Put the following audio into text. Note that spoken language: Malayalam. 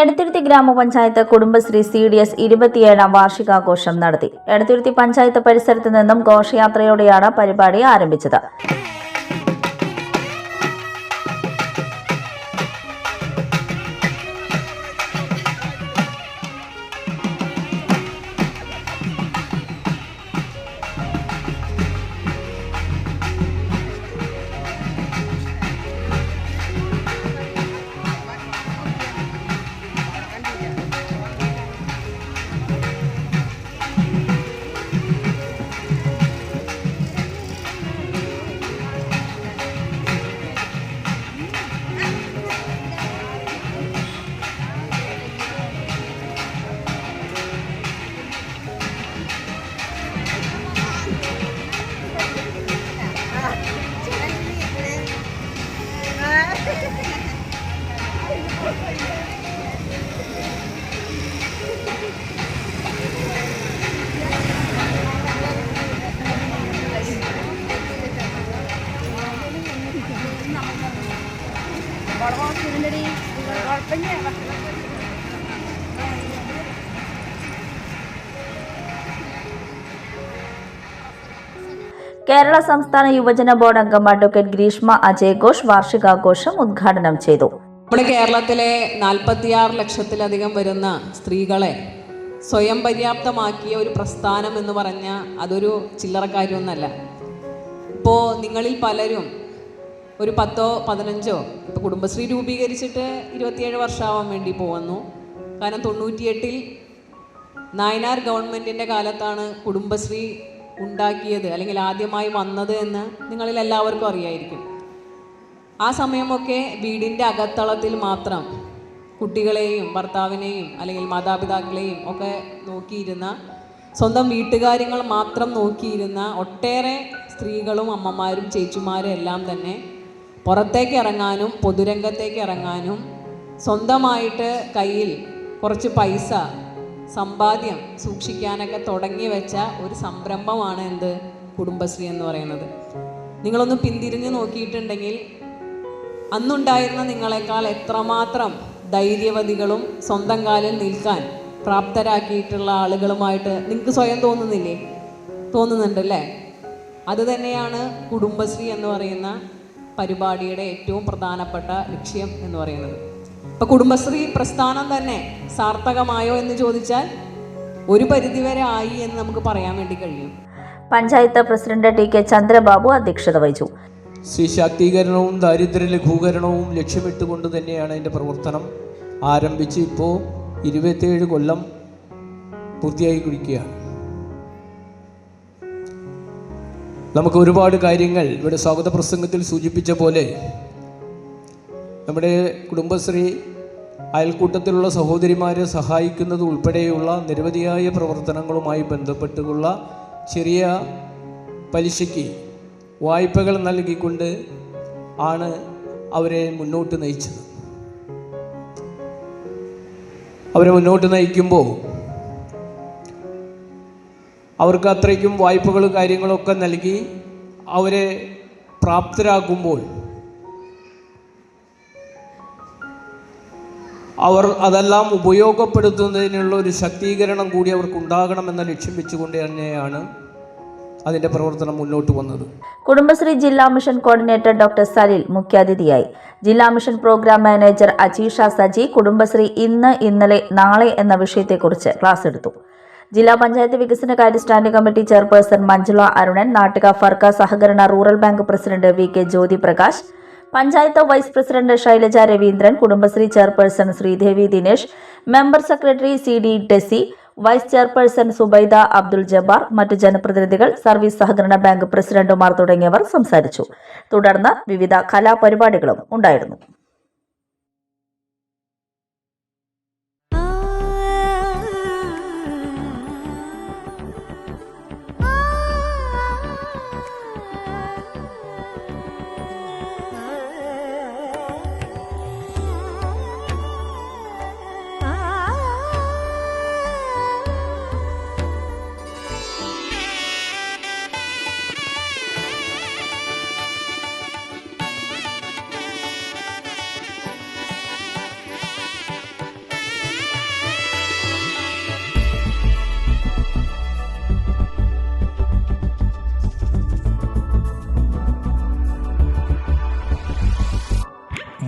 എടത്തിരുത്തി ഗ്രാമപഞ്ചായത്ത് കുടുംബശ്രീ സി ഡി എസ് ഇരുപത്തിയേഴാം വാർഷികാഘോഷം നടത്തി. എടത്തിരുത്തി പഞ്ചായത്ത് പരിസരത്ത് നിന്നും ഘോഷയാത്രയോടെയാണ് പരിപാടി ആരംഭിച്ചത്. കേരള സംസ്ഥാന യുവജന ബോർഡ് അംഗം അഡ്വക്കേറ്റ് ഗ്രീഷ്മ അജയ് ഘോഷ് വാർഷികാഘോഷം ഉദ്ഘാടനം ചെയ്തു. നമ്മുടെ കേരളത്തിലെ നാൽപ്പത്തിയാറ് ലക്ഷത്തിലധികം വരുന്ന സ്ത്രീകളെ സ്വയം പര്യാപ്തമാക്കിയ ഒരു പ്രസ്ഥാനം എന്ന് പറഞ്ഞാൽ അതൊരു ചില്ലറ കാര്യമൊന്നല്ല. ഇപ്പോൾ നിങ്ങളിൽ പലരും ഒരു പത്തോ പതിനഞ്ചോ. ഇപ്പോൾ കുടുംബശ്രീ രൂപീകരിച്ചിട്ട് ഇരുപത്തിയേഴ് വർഷമാവാൻ വേണ്ടി പോകുന്നു കാരണം തൊണ്ണൂറ്റിയെട്ടിൽ നായനാർ ഗവൺമെന്റിന്റെ കാലത്താണ് കുടുംബശ്രീ ഉണ്ടാക്കിയത് അല്ലെങ്കിൽ ആദ്യമായി വന്നത് എന്ന് നിങ്ങളിൽ എല്ലാവർക്കും അറിയായിരിക്കും. ആ സമയമൊക്കെ വീടിന്റെ അകത്തളത്തിൽ മാത്രം കുട്ടികളെയും ഭർത്താവിനെയും അല്ലെങ്കിൽ മാതാപിതാക്കളെയും ഒക്കെ നോക്കിയിരുന്ന സ്വന്തം വീട്ടുകാര്യങ്ങൾ മാത്രം നോക്കിയിരുന്ന ഒട്ടേറെ സ്ത്രീകളും അമ്മമാരും ചേച്ചിമാരും എല്ലാം തന്നെ പുറത്തേക്ക് ഇറങ്ങാനും പൊതുരംഗത്തേക്ക് ഇറങ്ങാനും സ്വന്തമായിട്ട് കയ്യിൽ കുറച്ച് പൈസ സമ്പാദ്യം സൂക്ഷിക്കാനൊക്കെ തുടങ്ങി വെച്ച ഒരു സംരംഭമാണ് എന്ത്? കുടുംബശ്രീ എന്ന് പറയുന്നത്. നിങ്ങളൊന്ന് പിന്തിരിഞ്ഞ് നോക്കിയിട്ടുണ്ടെങ്കിൽ അന്നുണ്ടായിരുന്ന നിങ്ങളെക്കാൾ എത്രമാത്രം ധൈര്യവതികളും സ്വന്തം കാലിൽ നിൽക്കാൻ പ്രാപ്തരാക്കിയിട്ടുള്ള ആളുകളുമായിട്ട് നിങ്ങൾക്ക് സ്വയം തോന്നുന്നില്ലേ? തോന്നുന്നുണ്ടല്ലേ? അതുതന്നെയാണ് കുടുംബശ്രീ എന്ന് പറയുന്ന പരിപാടിയുടെ ഏറ്റവും പ്രധാനപ്പെട്ട ലക്ഷ്യം എന്ന് പറയുന്നത്. ഇപ്പം കുടുംബശ്രീ പ്രസ്ഥാനം തന്നെ സാർത്ഥകമായോ എന്ന് ചോദിച്ചാൽ ഒരു പരിധിവരെ ആയി എന്ന് നമുക്ക് പറയാൻ വേണ്ടി കഴിയും. Panchayat president T K Chandrababu അധ്യക്ഷത വഹിച്ചു. സ്ത്രീ ശാക്തീകരണവും ദാരിദ്ര്യ ലഘൂകരണവും ലക്ഷ്യമിട്ടുകൊണ്ട് തന്നെയാണ് അതിന്റെ പ്രവർത്തനം ആരംഭിച്ച് ഇപ്പോൾ ഇരുപത്തിയേഴ് കൊല്ലം പൂർത്തിയായി കുടിക്കുകയാണ് നമുക്ക് ഒരുപാട് കാര്യങ്ങൾ ഇവിടെ സ്വാഗത പ്രസംഗത്തിൽ സൂചിപ്പിച്ച പോലെ നമ്മുടെ കുടുംബശ്രീ അയൽക്കൂട്ടത്തിലുള്ള സഹോദരിമാരെ സഹായിക്കുന്നത് ഉൾപ്പെടെയുള്ള നിരവധിയായ പ്രവർത്തനങ്ങളുമായി ബന്ധപ്പെട്ടുള്ള ചെറിയ പലിശയ്ക്ക് വായ്പകൾ നൽകിക്കൊണ്ട് ആണ് അവരെ മുന്നോട്ട് നയിച്ചത്. അവരെ മുന്നോട്ട് നയിക്കുമ്പോൾ അവർക്ക് അത്രയ്ക്കും വായ്പകൾ കാര്യങ്ങളൊക്കെ നൽകി അവരെ പ്രാപ്തരാക്കുമ്പോൾ അവർ അതെല്ലാം ഉപയോഗപ്പെടുത്തുന്നതിനുള്ള ഒരു ശക്തീകരണം കൂടി അവർക്കുണ്ടാകണമെന്ന ലക്ഷ്യം വെച്ചുകൊണ്ട് തന്നെയാണ് അതിന്റെ പ്രവർത്തനം മുന്നോട്ട് വന്നത്. കുടുംബശ്രീ ജില്ലാ മിഷൻ കോർഡിനേറ്റർ ഡോക്ടർ സലിൽ മുഖ്യാതിഥിയായി. ജില്ലാ mission program manager Ajeesha Saji Kudumbashree ഇന്ന് ഇന്നലെ നാളെ എന്ന വിഷയത്തെക്കുറിച്ച് ക്ലാസ് എടുത്തു. ജില്ലാ പഞ്ചായത്ത് വികസന കാര്യ standing committee chairperson Manjula Arunan Nattika Firka സഹകരണ rural bank president V K Jyothi Prakash panchayat vice president Shailaja Raveendran Kudumbashree chairperson Sreedevi Dinesh member secretary C D Tessy vice chairperson Subaida Abdul Jabbar മറ്റു ജനപ്രതിനിധികൾ സർവീസ് സഹകരണ ബാങ്ക് പ്രസിഡന്റുമാർ തുടങ്ങിയവർ സംസാരിച്ചു. തുടർന്ന് വിവിധ കലാപരിപാടികളും ഉണ്ടായിരുന്നു.